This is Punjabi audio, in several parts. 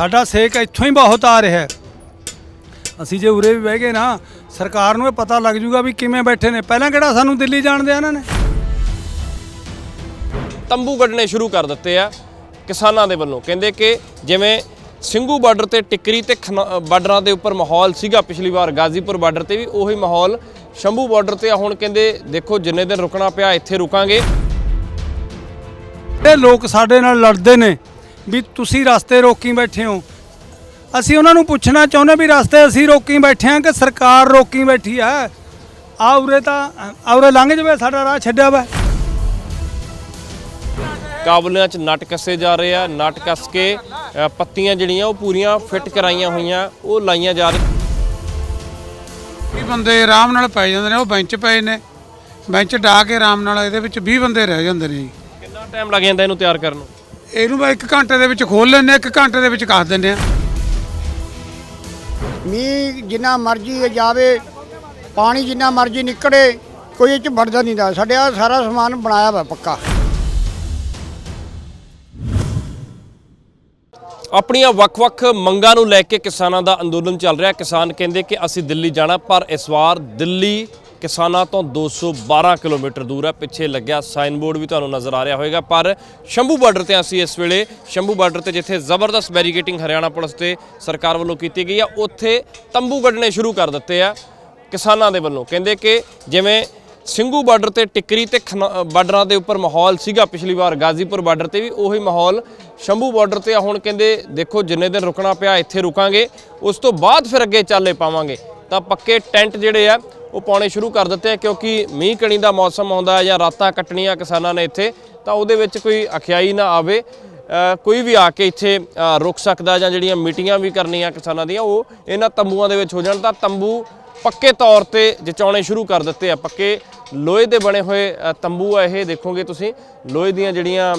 ਸਾਡਾ ਸੇਕ ਇੱਥੋਂ ਹੀ ਬਹੁਤ ਆ ਰਿਹਾ ਹੈ। ਅਸੀਂ ਜੇ ਉਰੇ ਵੀ ਬਹਿ ਗਏ ਨਾ ਸਰਕਾਰ ਨੂੰ ਇਹ ਪਤਾ ਲੱਗ ਜੂਗਾ ਵੀ ਕਿਵੇਂ ਬੈਠੇ ਨੇ। ਪਹਿਲਾਂ ਕਿਹੜਾ ਸਾਨੂੰ ਦਿੱਲੀ ਜਾਣ ਦਿਆ ਇਹਨਾਂ ਨੇ? ਤੰਬੂ ਗੱਡਣੇ ਸ਼ੁਰੂ ਕਰ ਦਿੱਤੇ ਆ ਕਿਸਾਨਾਂ ਦੇ ਵੱਲੋਂ। ਕਹਿੰਦੇ ਕਿ ਜਿਵੇਂ ਸਿੰਘੂ ਬਾਰਡਰ ਤੇ ਟਿੱਕਰੀ ਤੇ ਬਾਰਡਰਾਂ ਦੇ ਉੱਪਰ ਮਾਹੌਲ ਸੀਗਾ ਪਿਛਲੀ ਵਾਰ ਗਾਜ਼ੀਪੁਰ ਬਾਰਡਰ ਤੇ ਵੀ ਉਹੀ ਮਾਹੌਲ ਸ਼ੰਭੂ ਬਾਰਡਰ ਤੇ ਆ। ਹੁਣ ਕਹਿੰਦੇ ਦੇਖੋ ਜਿੰਨੇ ਦਿਨ ਰੁਕਣਾ ਪਿਆ ਇੱਥੇ ਰੁਕਾਂਗੇ। ਇਹ ਲੋਕ ਸਾਡੇ ਨਾਲ ਲੜਦੇ ਨੇ। ਵੀ ਤੁਸੀਂ ਰਸਤੇ ਰੋਕੀ ਬੈਠੇ ਹੋ। ਅਸੀਂ ਉਹਨਾਂ ਨੂੰ ਪੁੱਛਣਾ ਚਾਹੁੰਦੇ ਵੀ ਰਸਤੇ ਅਸੀਂ ਰੋਕੀ ਬੈਠੇ ਹਾਂ ਕਿ ਸਰਕਾਰ ਰੋਕੀ ਬੈਠੀ ਹੈ? ਆ ਉਰੇ ਤਾਂ ਆ ਉਰੇ ਲੰਘ ਜਵੇ ਸਾਡਾ ਰਾਹ ਛੱਡਿਆ ਵਾ। ਕਾਬਲਿਆਂ 'ਚ ਨਟ ਕੱਸੇ ਜਾ ਰਹੇ ਆ ਨਟ ਕੱਸ ਕੇ ਪੱਤੀਆਂ ਜਿਹੜੀਆਂ ਉਹ ਪੂਰੀਆਂ ਫਿੱਟ ਕਰਾਈਆਂ ਹੋਈਆਂ ਉਹ ਲਾਈਆਂ ਜਾ ਰਹੀਆਂ। ਵੀਹ ਬੰਦੇ ਆਰਾਮ ਨਾਲ ਪੈ ਜਾਂਦੇ ਨੇ ਉਹ ਬੈਂਚ ਪਏ ਨੇ। ਬੈਂਚ ਢਾ ਕੇ ਆਰਾਮ ਨਾਲ ਇਹਦੇ ਵਿੱਚ 20 ਬੰਦੇ ਰਹਿ ਜਾਂਦੇ ਨੇ ਜੀ। ਕਿੰਨਾ ਟਾਈਮ ਲੱਗ ਜਾਂਦਾ ਇਹਨੂੰ ਤਿਆਰ ਕਰਨ ਨੂੰ? ਇਹਨੂੰ ਬਈ 1 ਘੰਟੇ ਦੇ ਵਿੱਚ ਖੋਲ ਲੈਂਦੇ 1 ਘੰਟੇ ਦੇ ਵਿੱਚ ਕੱਸ ਦਿੰਦੇ ਆ ਮੀਂਹ ਜਿੰਨਾ ਮਰਜ਼ੀ ਜਾਵੇ ਪਾਣੀ ਜਿੰਨਾ ਮਰਜ਼ੀ ਨਿਕੜੇ ਕੋਈ ਇਹ ਚ ਵੜਦਾ ਨਹੀਂ ਦਾ। ਸਾਡੇ ਆ ਸਾਰਾ ਸਮਾਨ ਬਣਾਇਆ ਵਾ ਪੱਕਾ। ਆਪਣੀਆਂ ਵੱਖ-ਵੱਖ ਮੰਗਾਂ ਨੂੰ ਲੈ ਕੇ ਕਿਸਾਨਾਂ ਦਾ ਅੰਦੋਲਨ ਚੱਲ ਰਿਹਾ। ਕਿਸਾਨ ਕਹਿੰਦੇ ਕਿ ਅਸੀਂ ਦਿੱਲੀ ਜਾਣਾ ਪਰ ਇਸ ਵਾਰ ਦਿੱਲੀ ਕਿਸਾਨਾਂ ਤੋਂ 212 ਕਿਲੋਮੀਟਰ ਦੂਰ ਹੈ। ਪਿੱਛੇ ਲੱਗਿਆ ਸਾਈਨ ਬੋਰਡ ਵੀ ਤੁਹਾਨੂੰ ਨਜ਼ਰ ਆ ਰਿਹਾ ਹੋਵੇਗਾ। ਪਰ ਸ਼ੰਭੂ ਬਾਰਡਰ ਤੇ ਅਸੀਂ ਇਸ ਵੇਲੇ। ਸ਼ੰਭੂ ਬਾਰਡਰ ਤੇ ਜਿੱਥੇ ਜ਼ਬਰਦਸਤ ਬੈਰੀਕੇਟਿੰਗ ਹਰਿਆਣਾ ਪੁਲਿਸ ਤੇ ਸਰਕਾਰ ਵੱਲੋਂ ਕੀਤੀ ਗਈ ਆ ਉੱਥੇ ਤੰਬੂ ਗੱਡਣੇ ਸ਼ੁਰੂ ਕਰ ਦਿੱਤੇ ਆ ਕਿਸਾਨਾਂ ਦੇ ਵੱਲੋਂ। ਕਹਿੰਦੇ ਕਿ ਜਿਵੇਂ ਸਿੰਘੂ ਬਾਰਡਰ ਤੇ ਟਿੱਕਰੀ ਤੇ ਖਨਾ- ਬਾਰਡਰਾਂ ਦੇ ਉੱਪਰ ਮਾਹੌਲ ਸੀਗਾ ਪਿਛਲੀ ਵਾਰ, ਗਾਜ਼ੀਪੁਰ ਬਾਰਡਰ ਤੇ ਵੀ ਉਹੀ ਮਾਹੌਲ ਸ਼ੰਭੂ ਬਾਰਡਰ ਤੇ ਆ। ਹੁਣ ਕਹਿੰਦੇ ਦੇਖੋ ਜਿੰਨੇ ਦਿਨ ਰੁਕਣਾ ਪਿਆ, ਇੱਥੇ ਰੁਕਾਂਗੇ, ਉਸ ਤੋਂ ਬਾਅਦ ਫਿਰ ਅੱਗੇ ਚਾਲੇ ਪਾਵਾਂਗੇ। ਤਾਂ ਪੱਕੇ ਟੈਂਟ ਜਿਹੜੇ ਆ ਉਹ ਪਾਉਣੇ ਸ਼ੁਰੂ ਕਰ ਦਿੱਤੇ ਆ ਕਿਉਂਕਿ ਮੀਂਹ ਕਣੀ ਦਾ ਮੌਸਮ ਆਉਂਦਾ ਹੈ ਜਾਂ ਰਾਤਾਂ ਕੱਟਣੀਆਂ ਕਿਸਾਨਾਂ ਨੇ ਇੱਥੇ, ਤਾਂ ਉਹਦੇ ਵਿੱਚ ਕੋਈ ਅਖਿਆਈ ਨਾ ਆਵੇ। ਕੋਈ ਵੀ ਆ ਕੇ ਇੱਥੇ ਰੁਕ ਸਕਦਾ ਜਾਂ ਜਿਹੜੀਆਂ ਮੀਟਿੰਗਾਂ ਵੀ ਕਰਨੀਆਂ ਕਿਸਾਨਾਂ ਦੀਆਂ, ਉਹ ਇਹਨਾਂ ਤੰਬੂਆਂ ਦੇ ਵਿੱਚ ਹੋ ਜਾਣ। ਤਾਂ ਤੰਬੂ ਪੱਕੇ ਤੌਰ ਤੇ ਜਚਾਉਣੇ ਸ਼ੁਰੂ ਕਰ ਦਿੱਤੇ ਆ, ਪੱਕੇ ਲੋਹੇ ਦੇ ਬਣੇ ਹੋਏ ਤੰਬੂ ਆ ਇਹ ਦੇਖੋਗੇ ਤੁਸੀਂ। ਲੋਹੇ ਦੀਆਂ ਜਿਹੜੀਆਂ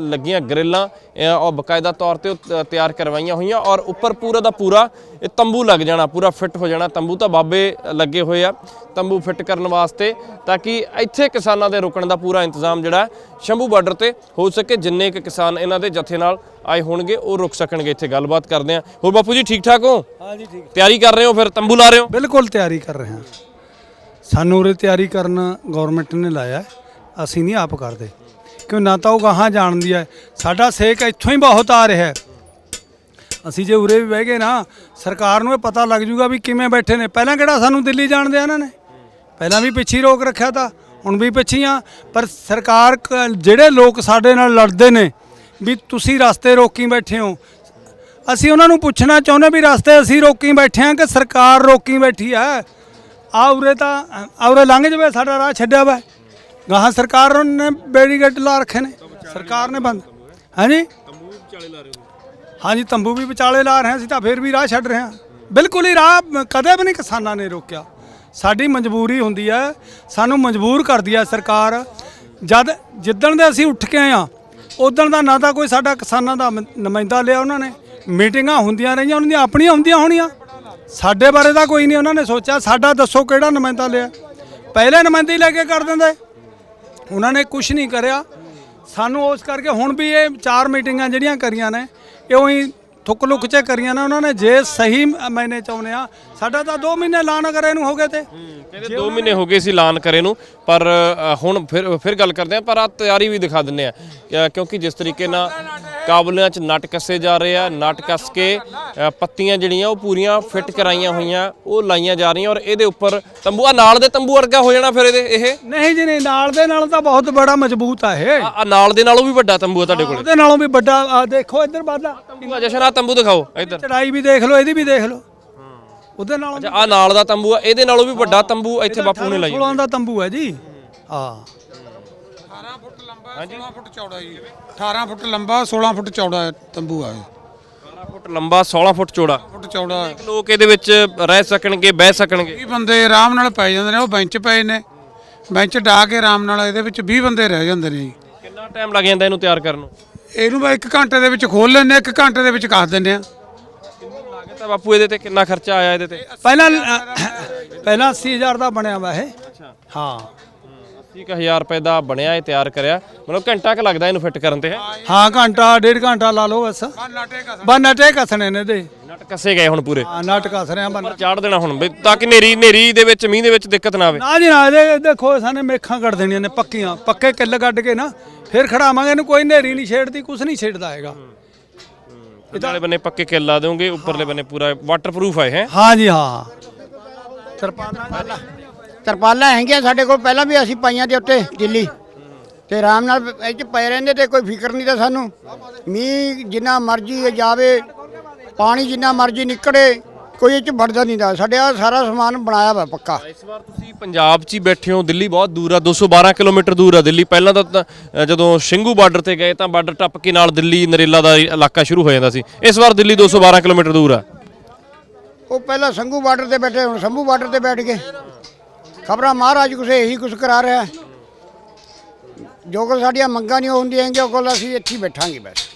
ਲੱਗੀਆਂ ਗ੍ਰਿਲਾਂ ਉਹ ਬਕਾਇਦਾ ਤੌਰ ਤੇ ਤਿਆਰ ਕਰਵਾਈਆਂ ਹੋਈਆਂ ਔਰ ਉੱਪਰ ਪੂਰਾ ਦਾ ਪੂਰਾ ਇਹ ਤੰਬੂ ਲੱਗ ਜਾਣਾ ਪੂਰਾ ਫਿੱਟ ਹੋ ਜਾਣਾ। ਤੰਬੂ ਤਾਂ ਬਾਬੇ ਲੱਗੇ ਹੋਏ ਆ। ਤੰਬੂ ਫਿੱਟ ਕਰਨ ਵਾਸਤੇ ਤਾਂ ਕਿ ਇੱਥੇ ਕਿਸਾਨਾਂ ਦੇ ਰੁਕਣ ਦਾ ਪੂਰਾ ਇੰਤਜ਼ਾਮ ਜਿਹੜਾ ਸ਼ੰਭੂ ਬਾਰਡਰ ਤੇ ਹੋ ਸਕੇ ਜਿੰਨੇ ਕੁ ਕਿਸਾਨ ਇਹਨਾਂ ਦੇ ਜਥੇ ਨਾਲ ਆਏ ਹੋਣਗੇ ਉਹ ਰੁਕ ਸਕਣਗੇ ਇੱਥੇ। ਗੱਲਬਾਤ ਕਰਦੇ ਆ ਹੋਰ ਬਾਪੂ ਜੀ ਠੀਕ ਠਾਕ ਹੋ? ਹਾਂਜੀ ਠੀਕ। ਤਿਆਰੀ ਕਰ ਰਹੇ ਹੋ ਫਿਰ? ਤੰਬੂ ਲਾ ਰਹੇ ਹੋ? ਬਿਲਕੁਲ ਤਿਆਰੀ ਕਰ ਰਹੇ ਹਾਂ। ਸਾਨੂੰ ਉਰੇ ਤਿਆਰੀ ਕਰਨ ਗਵਰਨਮੈਂਟ ਨੇ ਲਾਇਆ ਅਸੀਂ ਨਹੀਂ ਆਪ ਕਰਦੇ। ਕਿਉਂ ਨਾ ਤਾਂ ਉਹ ਗਾਹਾਂ ਜਾਣਦੀ ਹੈ। ਸਾਡਾ ਸੇਕ ਇੱਥੋਂ ਹੀ ਬਹੁਤ ਆ ਰਿਹਾ ਹੈ। ਅਸੀਂ ਜੇ ਉਰੇ ਵੀ ਬਹਿ ਗਏ ਨਾ, ਸਰਕਾਰ ਨੂੰ ਇਹ ਪਤਾ ਲੱਗ ਜੂਗਾ ਵੀ ਕਿਵੇਂ ਬੈਠੇ ਨੇ। ਪਹਿਲਾਂ ਕਿਹੜਾ ਸਾਨੂੰ ਦਿੱਲੀ ਜਾਣਦੇ ਆ ਇਹਨਾਂ ਨੇ? ਪਹਿਲਾਂ ਵੀ ਪਿੱਛੇ ਹੀ ਰੋਕ ਰੱਖਿਆ ਤਾਂ, ਹੁਣ ਵੀ ਪਿੱਛੇ ਹੀ ਆ। ਪਰ ਸਰਕਾਰ ਕ- ਜਿਹੜੇ ਲੋਕ ਸਾਡੇ ਨਾਲ ਲੜਦੇ ਨੇ, ਵੀ ਤੁਸੀਂ ਰਸਤੇ ਰੋਕੀ ਬੈਠੇ ਹੋ। ਅਸੀਂ ਉਹਨਾਂ ਨੂੰ ਪੁੱਛਣਾ ਚਾਹੁੰਦੇ ਵੀ ਰਸਤੇ ਅਸੀਂ ਰੋਕੀ ਬੈਠੇ ਹਾਂ ਕਿ ਸਰਕਾਰ ਰੋਕੀ ਬੈਠੀ ਹੈ? ਆ ਉਰੇ ਤਾਂ ਆ ਉਰੇ ਲੰਘ ਜਵੇ, ਸਾਡਾ ਰਾਹ ਛੱਡਿਆ ਵਾ। ਗਾਹਾਂ ਸਰਕਾਰ ਨੇ ਬੈਰੀਗੇਟ ਲਾ ਰੱਖੇ ਨੇ, ਸਰਕਾਰ ਨੇ ਬੰਦ। ਹਾਂਜੀ? ਹਾਂਜੀ, ਤੰਬੂ ਵੀ ਵਿਚਾਲੇ ਲਾ ਰਹੇ ਹਾਂ, ਅਸੀਂ ਤਾਂ ਫਿਰ ਵੀ ਰਾਹ ਛੱਡ ਰਹੇ ਹਾਂ। ਬਿਲਕੁਲ ਹੀ ਰਾਹ ਕਦੇ ਵੀ ਨਹੀਂ ਕਿਸਾਨਾਂ ਨੇ ਰੋਕਿਆ। ਸਾਡੀ ਮਜਬੂਰੀ ਹੁੰਦੀ ਹੈ, ਸਾਨੂੰ ਮਜਬੂਰ ਕਰਦੀ ਹੈ ਸਰਕਾਰ। ਜਦ, ਜਿੱਦਣ ਦੇ ਅਸੀਂ ਉੱਠ ਕੇ ਆਏ ਆ ਉਦੋਂ ਦਾ ਨਾ ਤਾਂ ਕੋਈ ਸਾਡਾ ਕਿਸਾਨਾਂ ਦਾ ਨੁਮਾਇੰਦਾ ਲਿਆ ਉਹਨਾਂ ਨੇ। ਮੀਟਿੰਗਾਂ ਹੁੰਦੀਆਂ ਰਹੀਆਂ, ਉਹਨਾਂ ਦੀਆਂ ਆਪਣੀਆਂ ਹੁੰਦੀਆਂ ਹੋਣੀਆਂ। ਸਾਡੇ ਬਾਰੇ ਤਾਂ ਕੋਈ ਨਹੀਂ ਉਹਨਾਂ ਨੇ ਸੋਚਿਆ। ਸਾਡਾ ਦੱਸੋ ਕਿਹੜਾ ਨੁਮਾਇੰਦਾ ਲਿਆ। ਪਹਿਲੇ ਨੁਮਾਇੰਦੇ ਹੀ ਲੈ ਕੇ ਕਰ ਦਿੰਦੇ। ਉਹਨਾਂ ਨੇ ਕੁਝ ਨਹੀਂ ਕਰਿਆ। ਸਾਨੂੰ ਉਸ ਕਰਕੇ ਹੁਣ ਵੀ ਇਹ ਚਾਰ ਮੀਟਿੰਗਾਂ ਜਿਹੜੀਆਂ ਕਰੀਆਂ ਨੇ ਇਹ ਉਹੀ ਥੁੱਕ ਲੁੱਕ ਚ ਕਰੀਆਂ ਨੇ। ਉਹਨਾਂ ਨੇ ਜੇ ਸਹੀ ਮੈਨੇ ਚਾਹੁੰਦੇ ਆ ਸਾਡਾ ਤਾਂ 2 ਮਹੀਨੇ ਲਾਣ ਕਰੇ ਨੂੰ ਹੋ ਗਏ ਤੇ। ਕਹਿੰਦੇ 2 ਮਹੀਨੇ ਹੋ ਗਏ ਸੀ ਐਲਾਨ ਕਰੇ ਨੂੰ ਪਰ ਹੁਣ ਫਿਰ ਫਿਰ ਗੱਲ ਕਰਦੇ ਆ ਪਰ ਆ ਤਿਆਰੀ ਵੀ ਦਿਖਾ ਦਿੰਨੇ ਆ। ਕਿਉਂਕਿ ਜਿਸ ਤਰੀਕੇ ਨਾਲ ਕਾਬਲਿਆਂ 'ਚ ਨਟ ਕੱਸੇ ਜਾ ਰਹੇ ਆ ਨਟ ਕੱਸ ਕੇ ਪੱਤੀਆਂ ਜਿਹੜੀਆਂ ਉਹ ਪੂਰੀਆਂ ਫਿੱਟ ਕਰਾਈਆਂ ਹੋਈਆਂ ਉਹ ਲਾਈਆਂ ਜਾ ਰਹੀਆਂ ਔਰ ਇਹਦੇ ਉੱਪਰ ਤੰਬੂ ਆ ਨਾਲ ਦੇ ਤੰਬੂ ਵਰਗਾ ਹੋ ਜਾਣਾ ਫਿਰ ਇਹਦੇ ਇਹ? ਨਹੀਂ ਜੀ ਨਹੀਂ ਨਾਲ ਦੇ ਨਾਲ ਤਾਂ ਬਹੁਤ ਬੜਾ ਮਜ਼ਬੂਤ ਆ ਇਹ। ਆ ਨਾਲ ਦੇ ਨਾਲੋਂ ਵੀ ਵੱਡਾ ਤੰਬੂ ਆ ਤੁਹਾਡੇ ਕੋਲ? ਉਹਦੇ ਨਾਲੋਂ ਵੀ ਵੱਡਾ ਆ ਦੇਖੋ ਇੱਧਰ ਬਾਦਾ ਤੰਬੂ ਜਸ਼ਨ ਆ ਤੰਬੂ ਦਿਖਾਓ ਇੱਧਰ। ਚੜਾਈ ਵੀ ਦੇਖ ਲਓ ਇਹਦੀ ਵੀ ਦੇਖ ਲਓ। ਉਹਦੇ ਨਾਲੋਂ ਆ ਨਾਲ ਦਾ ਤੰਬੂ ਆ ਇਹਦੇ ਨਾਲੋਂ ਵੀ ਵੱਡਾ ਤੰਬੂ ਇੱਥੇ ਬਾਪੂ ਨੇ ਲਾਈ 16 ਦਾ ਤੰਬੂ ਹੈ ਜੀ। ਹਾਂ। 18 ਫੁੱਟ ਲੰਬਾ 16 ਫੁੱਟ ਚੌੜਾ ਜੀ। 18 ਫੁੱਟ ਲੰਬਾ 16 ਫੁੱਟ ਚੌੜਾ ਤੰਬੂ ਆ ਇਹ। 12 ਫੁੱਟ ਲੰਬਾ 16 ਫੁੱਟ ਚੌੜਾ। ਫੁੱਟ ਚੌੜਾ। ਲੋਕ ਇਹਦੇ ਵਿੱਚ ਰਹਿ ਸਕਣਗੇ ਬਹਿ ਸਕਣਗੇ? 20 ਬੰਦੇ ਆਰਾਮ ਨਾਲ ਪੈ ਜਾਂਦੇ ਨੇ ਉਹ ਬੈਂਚ ਪਏ ਨੇ। ਬੈਂਚ ਢਾ ਕੇ ਆਰਾਮ ਨਾਲ ਇਹਦੇ ਵਿੱਚ 20 ਬੰਦੇ ਰਹਿ ਜਾਂਦੇ ਨੇ ਜੀ। ਕਿੰਨਾ ਟਾਈਮ ਲੱਗ ਜਾਂਦਾ ਇਹਨੂੰ ਤਿਆਰ ਕਰਨ ਨੂੰ? ਇਹਨੂੰ ਬਈ 1 ਘੰਟੇ ਦੇ ਵਿੱਚ ਖੋਲ ਲੈਂਦੇ 1 ਘੰਟੇ ਦੇ ਵਿੱਚ ਕੱਸ ਦਿੰਦੇ ਆ ਲਾਗਤ ਆ ਬਾਪੂ ਇਹਦੇ ਤੇ? ਕਿੰਨਾ ਖਰਚਾ ਆਇਆ ਇਹਦੇ ਤੇ? ਪਹਿਲਾਂ ਪਹਿਲਾਂ 80000 ਦਾ ਬਣਿਆ ਵਾ ਇਹ। ਹਾਂ। 25000 ਰੁਪਏ ਦਾ ਬਣਿਆ ਇਹ ਤਿਆਰ ਕਰਿਆ। ਮਤਲਬ ਘੰਟਾ ਕੁ ਲੱਗਦਾ ਇਹਨੂੰ ਫਿੱਟ ਕਰਨ ਤੇ ਹੈ? ਹਾਂ ਘੰਟਾ ਡੇਢ ਘੰਟਾ ਲਾ ਲਓ ਬਸ। ਬਸ ਨਟੇ ਕਸਣੇ ਨੇ ਦੇ ਨਟ ਕੱਸੇ ਗਏ ਹੁਣ ਪੂਰੇ। ਹਾਂ ਨਟ ਕਸ ਰਹੇ ਆ ਬੰਨ ਚਾੜ ਦੇਣਾ ਹੁਣ ਵੀ ਤਾਂ ਕਿ ਨੇਰੀ ਨੇਰੀ ਦੇ ਵਿੱਚ ਮੀਂਹ ਦੇ ਵਿੱਚ ਦਿੱਕਤ ਨਾ ਆਵੇ। ਨਾ ਜੀ ਨਾ ਇਹਦੇ ਦੇਖੋ ਸਾਨੇ ਮੇਖਾਂ ਕੱਢ ਦੇਣੀਆਂ ਨੇ ਪੱਕੀਆਂ। ਪੱਕੇ ਕਿੱਲ ਕੱਢ ਕੇ ਨਾ ਫਿਰ ਖੜਾਵਾਂਗੇ ਇਹਨੂੰ ਕੋਈ ਨੇਰੀ ਨਹੀਂ ਛੇੜਦੀ ਕੁਛ ਨਹੀਂ ਛੇੜਦਾ ਹੈਗਾ। ਵਾਲੇ ਬੰਨੇ ਪੱਕੇ ਕਿੱਲ ਲਾ ਦੇਵੋਗੇ ਉੱਪਰਲੇ ਬੰਨੇ ਪੂਰਾ ਵਾਟਰਪ੍ਰੂਫ ਹੈ ਹੈ? ਹਾਂ ਜੀ ਹਾਂ ਤਰਪਾਲਾਂ ਤਰਪਾਲਾਂ ਹੈਗੀਆਂ ਸਾਡੇ ਕੋਲ ਪਹਿਲਾਂ ਵੀ ਅਸੀਂ ਪਾਈਆਂ ਦੇ ਉੱਤੇ ਦਿੱਲੀ। ਤੇ ਆਰਾਮ ਨਾਲ ਇਹ ਚ ਪਏ ਰਹਿੰਦੇ ਤੇ ਕੋਈ ਫਿਕਰ ਨਹੀਂ ਤਾਂ ਸਾਨੂੰ। ਮੀਂਹ ਜਿੰਨਾ ਮਰਜ਼ੀ ਜਾਵੇ ਪਾਣੀ ਜਿੰਨਾ ਮਰਜ਼ੀ ਨਿਕੜੇ ਕੋਈ ਇਹ ਚ ਵੜਦਾ ਨਹੀਂ ਦਾ। ਸਾਡੇ ਆ ਸਾਰਾ ਸਮਾਨ ਬਣਾਇਆ ਵਾ ਪੱਕਾ। ਇਸ ਵਾਰ ਤੁਸੀਂ ਪੰਜਾਬ 'ਚ ਹੀ ਬੈਠੇ ਹੋ ਦਿੱਲੀ ਬਹੁਤ ਦੂਰ ਆ 212 ਕਿਲੋਮੀਟਰ ਦੂਰ ਆ ਦਿੱਲੀ। ਪਹਿਲਾਂ ਤਾਂ ਅ, ਜਦੋਂ ਸਿੰਘੂ ਬਾਰਡਰ ਤੇ ਗਏ ਤਾਂ ਬਾਰਡਰ ਟੱਪ ਕੇ ਨਾਲ ਦਿੱਲੀ ਨਰੇਲਾ ਦਾ ਇਲਾਕਾ ਸ਼ੁਰੂ ਹੋ ਜਾਂਦਾ ਸੀ। ਇਸ ਵਾਰ ਦਿੱਲੀ 212 ਕਿਲੋਮੀਟਰ ਦੂਰ ਆ। ਉਹ ਪਹਿਲਾਂ ਸੰਗੂ ਬਾਰਡਰ ਤੇ ਬੈਠੇ ਹੁਣ ਸੰਭੂ ਬਾਰਡਰ ਤੇ ਬੈਠ ਗਏ। ਖਬਰਾਂ ਮਹਾਰਾਜ ਕੁਛ ਇਹੀ ਕੁਛ ਕਰਾ ਰਿਹਾ ਹੈ। ਜੋ ਕੋਲ ਸਾਡੀਆਂ ਮੰਗਾਂ ਨਹੀਂ ਹੁੰਦੀਆਂ ਹੈਗੀਆਂ, ਉਹ ਕੋਲ ਅਸੀਂ ਇੱਥੇ ਹੀ ਬੈਠਾਂਗੇ ਬਸ।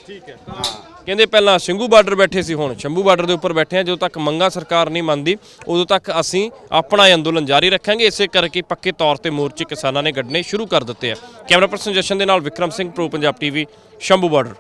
ਕਹਿੰਦੇ ਪਹਿਲਾਂ ਸਿੰਘੂ ਬਾਰਡਰ ਬੈਠੇ ਸੀ ਹੁਣ। ਸ਼ੰਭੂ ਬਾਰਡਰ ਦੇ ਉੱਪਰ ਬੈਠੇ ਆ। ਜਦੋਂ ਤੱਕ ਮੰਗਾ ਸਰਕਾਰ ਨਹੀਂ ਮੰਨਦੀ, ਉਦੋਂ ਤੱਕ ਅਸੀਂ ਆਪਣਾ ਇਹ ਅੰਦੋਲਨ ਜਾਰੀ ਰੱਖਾਂਗੇ। ਇਸੇ ਕਰਕੇ ਪੱਕੇ ਤੌਰ ਤੇ ਮੋਰਚੇ ਕਿਸਾਨਾਂ ਨੇ ਗੱਡਣੇ ਸ਼ੁਰੂ ਕਰ ਦਿੱਤੇ ਆ। ਕੈਮਰਾ ਪਰਸਨ ਜਸ਼ਨ ਦੇ ਨਾਲ Vikram Singh, pro Punjab TV, Shambhu border.